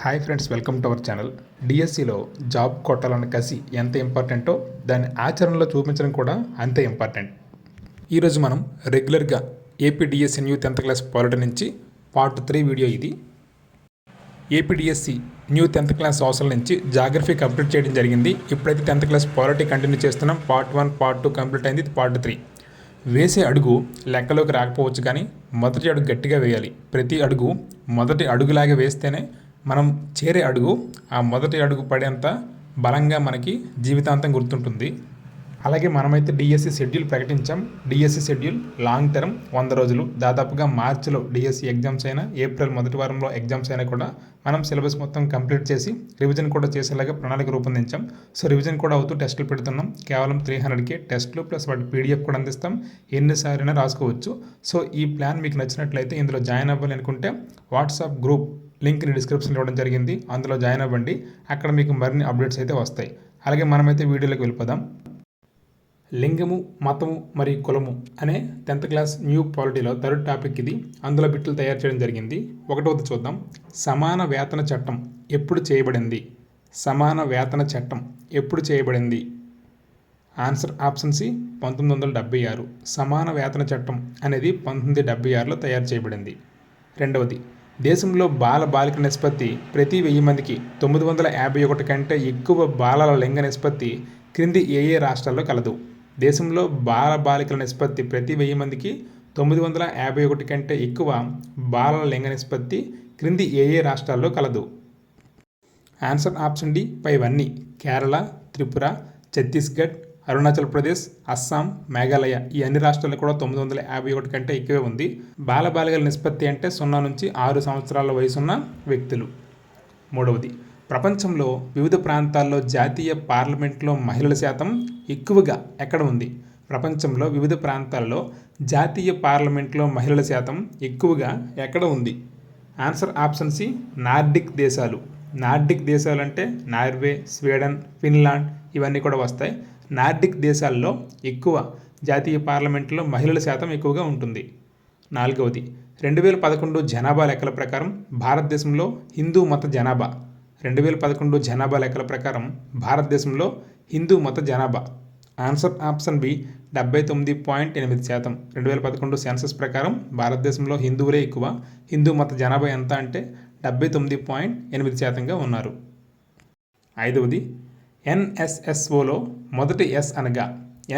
Hi friends welcome to our channel. డిఎస్సిలో job కొట్టాలన్న కసి ఎంత ఇంపార్టెంటో దాన్ని ఆచరణలో చూపించడం కూడా అంతే ఇంపార్టెంట్. ఈరోజు మనం రెగ్యులర్గా APDSC new tenth class polity నుంచి పార్ట్ త్రీ వీడియో ఇది. ఏపీడిఎస్సి న్యూ టెన్త్ క్లాస్ అవసరం నుంచి జాగ్రఫీకి అప్డేట్ చేయడం జరిగింది. ఇప్పుడైతే టెన్త్ క్లాస్ పాలిటీ కంటిన్యూ చేస్తున్నాం. Part one part two complete అయింది పార్ట్ త్రీ. వేసే అడుగు లెక్కలోకి రాకపోవచ్చు కానీ మొదటి అడుగు గట్టిగా వేయాలి. ప్రతి అడుగు మొదటి అడుగులాగా వేస్తేనే మనం చేరే అడుగు ఆ మొదటి అడుగు పడేంత బలంగా మనకి జీవితాంతం గుర్తుంటుంది. అలాగే మనమైతే డిఎస్సి షెడ్యూల్ ప్రకటించాం. డిఎస్సి షెడ్యూల్ లాంగ్ టర్మ్ వంద రోజులు. దాదాపుగా మార్చిలో డిఎస్సి ఎగ్జామ్స్ అయినా ఏప్రిల్ మొదటి వారంలో ఎగ్జామ్స్ అయినా కూడా మనం సిలబస్ మొత్తం కంప్లీట్ చేసి రివిజన్ కూడా చేసేలాగా ప్రణాళిక రూపొందించాం. సో రివిజన్ కూడా అవుతూ టెస్టులు పెడుతున్నాం. కేవలం త్రీ హండ్రెడ్కే టెస్టులు ప్లస్ వాటి పీడిఎఫ్ కూడా అందిస్తాం. ఎన్నిసార్లు రాసుకోవచ్చు. సో ఈ ప్లాన్ మీకు నచ్చినట్లయితే ఇందులో జాయిన్ అవ్వాలి అనుకుంటే వాట్సాప్ గ్రూప్ లింక్ని డిస్క్రిప్షన్లో ఇవ్వడం జరిగింది. అందులో జాయిన్ అవ్వండి. అక్కడ మీకు మరిన్ని అప్డేట్స్ అయితే వస్తాయి. అలాగే మనమైతే వీడియోలోకి వెళ్ళిపోదాం. లింగము మతము మరియు కులము అనే టెన్త్ క్లాస్ న్యూ పాలిటీలో థర్డ్ టాపిక్ ఇది. అందులో బిట్లు తయారు చేయడం జరిగింది. ఒకటవది చూద్దాం. సమాన వేతన చట్టం ఎప్పుడు చేయబడింది? సమాన వేతన చట్టం ఎప్పుడు చేయబడింది? ఆన్సర్ ఆప్షన్ సి పంతొమ్మిది వందల డెబ్బై ఆరు. సమాన వేతన చట్టం అనేది పంతొమ్మిది డెబ్బై ఆరులో తయారు చేయబడింది. రెండవది దేశంలో బాల బాలిక నిష్పత్తి ప్రతి వెయ్యి మందికి తొమ్మిది వందల యాభై ఒకటి కంటే ఎక్కువ బాలల లింగ నిష్పత్తి క్రింది ఏ ఏ రాష్ట్రాల్లో కలదు. దేశంలో బాల బాలికల నిష్పత్తి ప్రతి వెయ్యి మందికి తొమ్మిది వందల యాభై ఒకటి కంటే ఎక్కువ బాలల లింగ నిష్పత్తి క్రింది ఏ ఏ రాష్ట్రాల్లో కలదు. ఆన్సర్ ఆప్షన్ డి పైవన్నీ కేరళ త్రిపుర ఛత్తీస్గఢ్ అరుణాచల్ ప్రదేశ్ అస్సాం మేఘాలయ ఈ అన్ని రాష్ట్రాల్లో కూడా తొమ్మిది వందల యాభై ఒకటి కంటే ఎక్కువే ఉంది. బాలబాలికల నిష్పత్తి అంటే సున్నా నుంచి ఆరు సంవత్సరాల వయసున్న వ్యక్తులు. మూడవది ప్రపంచంలో వివిధ ప్రాంతాల్లో జాతీయ పార్లమెంట్లో మహిళల శాతం ఎక్కువగా ఎక్కడ ఉంది? ప్రపంచంలో వివిధ ప్రాంతాల్లో జాతీయ పార్లమెంట్లో మహిళల శాతం ఎక్కువగా ఎక్కడ ఉంది? ఆన్సర్ ఆప్షన్ సి నార్డిక్ దేశాలు. నార్డిక్ దేశాలు అంటే నార్వే స్వీడన్ ఫిన్లాండ్ ఇవన్నీ కూడా వస్తాయి. నార్డిక్ దేశాల్లో ఎక్కువ జాతీయ పార్లమెంట్లో మహిళల శాతం ఎక్కువగా ఉంటుంది. నాలుగవది రెండు వేల పదకొండు జనాభా లెక్కల ప్రకారం భారతదేశంలో హిందూ మత జనాభా. రెండు వేల పదకొండు జనాభా లెక్కల ప్రకారం భారతదేశంలో హిందూ మత జనాభా. ఆన్సర్ ఆప్షన్ బి డెబ్బై తొమ్మిది పాయింట్ ఎనిమిది శాతం. రెండు వేల పదకొండు సెన్సస్ ప్రకారం భారతదేశంలో హిందువులే ఎక్కువ. హిందూ మత జనాభా ఎంత అంటే డెబ్బై తొమ్మిది పాయింట్ ఎనిమిది శాతంగా ఉన్నారు. ఐదవది ఎన్ఎస్ఎస్ఓలో మొదటి ఎస్ అనగా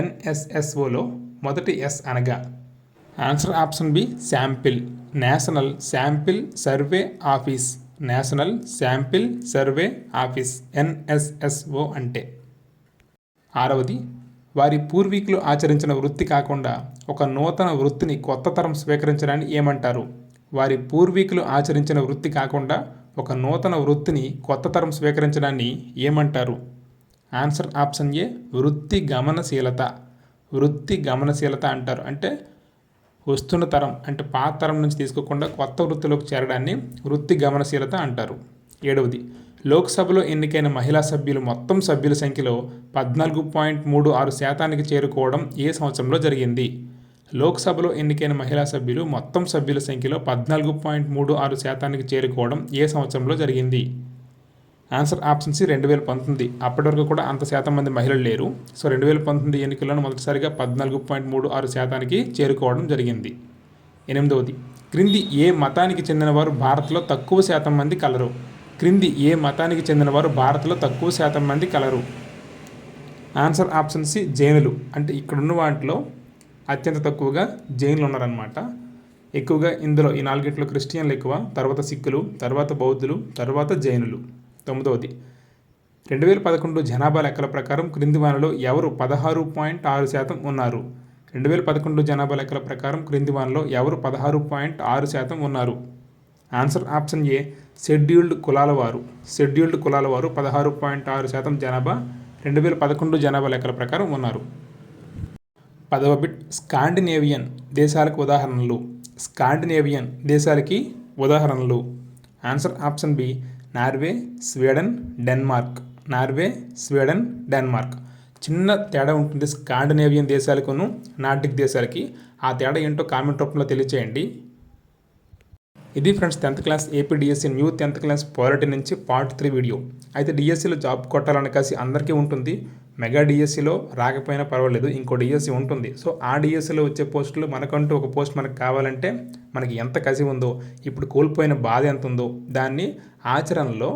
ఎన్ఎస్ఎస్ఓలో మొదటి ఎస్ అనగా. Answer option B sample national sample survey office national sample survey office NSSO అంటే. ఆరవది వారి పూర్వీకులు ఆచరించిన వృత్తి కాకుండా ఒక నూతన వృత్తిని కొత్త తరం స్వీకరించడాన్ని ఏమంటారు? వారి పూర్వీకులు ఆచరించిన వృత్తి కాకుండా ఒక నూతన వృత్తిని కొత్త తరం స్వీకరించడాన్ని ఏమంటారు? ఆన్సర్ ఆప్షన్ ఏ వృత్తి గమనశీలత వృత్తి గమనశీలత అంటారు. అంటే వస్తున్న తరం అంటే పాత తరం నుంచి తీసుకోకుండా కొత్త వృత్తిలోకి చేరడాన్ని వృత్తి గమనశీలత అంటారు. ఏడవది లోక్సభలో ఎన్నికైన మహిళా సభ్యులు మొత్తం సభ్యుల సంఖ్యలో పద్నాలుగు పాయింట్ మూడు ఆరు శాతానికి చేరుకోవడం ఏ సంవత్సరంలో జరిగింది? లోక్సభలో ఎన్నికైన మహిళా సభ్యులు మొత్తం సభ్యుల సంఖ్యలో పద్నాలుగు పాయింట్ మూడు ఆరు శాతానికి చేరుకోవడం ఏ సంవత్సరంలో జరిగింది? ఆన్సర్ ఆప్షన్ సి రెండు వేల పంతొమ్మిది. అప్పటి వరకు కూడా అంత శాతం మంది మహిళలు లేరు. సో రెండు వేల పంతొమ్మిది ఎన్నికల్లో మొదటిసారిగా పద్నాలుగు పాయింట్ మూడు ఆరు శాతానికి చేరుకోవడం జరిగింది. ఎనిమిదవది క్రింది ఏ మతానికి చెందినవారు భారత్లో తక్కువ శాతం మంది కలరు? క్రింది ఏ మతానికి చెందినవారు భారత్లో తక్కువ శాతం మంది కలరు? ఆన్సర్ ఆప్షన్ సి జైనులు. అంటే ఇక్కడున్న వాటిలో అత్యంత తక్కువగా జైనులు ఉన్నారనమాట ఎక్కువగా ఇందులో ఈ నాలుగిట్లో క్రిస్టియన్లు ఎక్కువ తర్వాత సిక్కులు తర్వాత బౌద్ధులు తర్వాత జైనులు. తొమ్మిదవది. రెండు వేల పదకొండు జనాభా లెక్కల ప్రకారం క్రింది వానలో ఎవరు పదహారు పాయింట్ ఆరు శాతం ఉన్నారు? రెండు వేల పదకొండు జనాభా లెక్కల ప్రకారం క్రింది వానలో ఎవరు పదహారు పాయింట్ ఆరు శాతం ఉన్నారు? ఆన్సర్ ఆప్షన్ ఏ షెడ్యూల్డ్ కులాల వారు. షెడ్యూల్డ్ కులాల వారు పదహారు పాయింట్ ఆరు శాతం జనాభా రెండు వేల పదకొండు జనాభా లెక్కల ప్రకారం ఉన్నారు. పదవ బిట్ స్కాండినేవియన్ దేశాలకు ఉదాహరణలు. స్కాండినేవియన్ దేశాలకి ఉదాహరణలు. Answer option B Norway Sweden Denmark. Norway Sweden Denmark. చిన్న తేడా ఉంటుంది స్కాండినేవియన్ దేశాలకును నాటిక్ దేశాలకి. ఆ తేడా ఏంటో కామెంట్ రూపంలో తెలియచేయండి. ఇది friends tenth class AP DSC new tenth class polity నుంచి పార్ట్ త్రీ వీడియో. అయితే డిఎస్సిలో జాబ్ కొట్టాలని కాసి అందరికీ ఉంటుంది. మెగా డిఎస్సిలో రాకపోయినా పర్వాలేదు ఇంకో డిఎస్సి ఉంటుంది. సో ఆ డిఎస్సిలో వచ్చే పోస్టులు మనకంటూ ఒక పోస్ట్ మనకు కావాలంటే మనకి ఎంత కసి ఉందో ఇప్పుడు కోల్పోయిన బాధ ఎంత ఉందో దాన్ని ఆచరణలో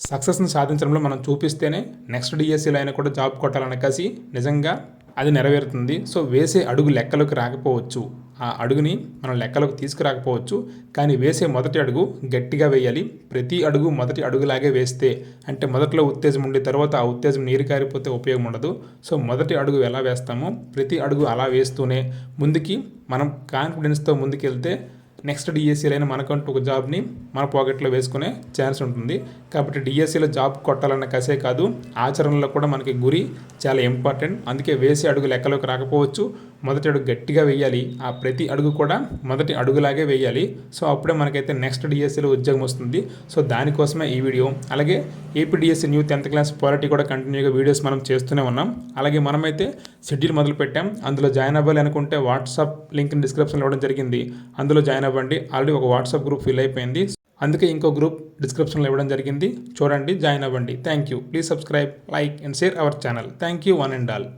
సక్సెస్ని సాధించడంలో మనం చూపిస్తేనే నెక్స్ట్ డిఎస్సీలో అయినా కూడా జాబ్ కొట్టాలన్న కసి నిజంగా అది నెరవేరుతుంది. సో వేసే అడుగు లెక్కలోకి రాకపోవచ్చు. ఆ అడుగుని మనం లెక్కలోకి తీసుకురాకపోవచ్చు. కానీ వేసే మొదటి అడుగు గట్టిగా వేయాలి. ప్రతి అడుగు మొదటి అడుగులాగే వేస్తే అంటే మొదట్లో ఉత్తేజం ఉండి తర్వాత ఆ ఉత్తేజం నీరు కారిపోతే ఉపయోగం ఉండదు. సో మొదటి అడుగు ఎలా వేస్తామో ప్రతి అడుగు అలా వేస్తూనే ముందుకి మనం కాన్ఫిడెన్స్తో ముందుకెళ్తే నెక్స్ట్ డిఎస్సీలైన అయినా మనకంటూ ఒక జాబ్ని మన పాకెట్లో వేసుకునే ఛాన్స్ ఉంటుంది. కాబట్టి డిఎస్సీలో జాబ్ కొట్టాలన్న కసే కాదు. ఆచరణలో కూడా మనకి గురి చాలా ఇంపార్టెంట్ అందుకే వేసే అడుగు లెక్కలోకి రాకపోవచ్చు. మొదటి అడుగు గట్టిగా వేయాలి ఆ ప్రతి అడుగు కూడా మొదటి అడుగులాగే వేయాలి సో అప్పుడే మనకైతే నెక్స్ట్ డిఎస్సీలో ఉద్యోగం వస్తుంది. సో దానికోసమే ఈ వీడియో. అలాగే APDSC new tenth class polity కూడా కంటిన్యూగా వీడియోస్ మనం చేస్తూనే ఉన్నాం. అలాగే మనమైతే షెడ్యూల్ మొదలు పెట్టాం. అందులో జాయిన్ అవ్వాలి అనుకుంటే వాట్సాప్ లింక్ డిస్క్రిప్షన్లో ఇవ్వడం జరిగింది. అందులో జాయిన్ అవ్వండి. ఆల్రెడీ ఒక వాట్సాప్ గ్రూప్ ఫిల్ అయిపోయింది. అందుకే ఇంకో గ్రూప్ డిస్క్రిప్షన్లో ఇవ్వడం జరిగింది. చూడండి జాయిన్ అవ్వండి. Thank you please subscribe like and share our channel thank you one and all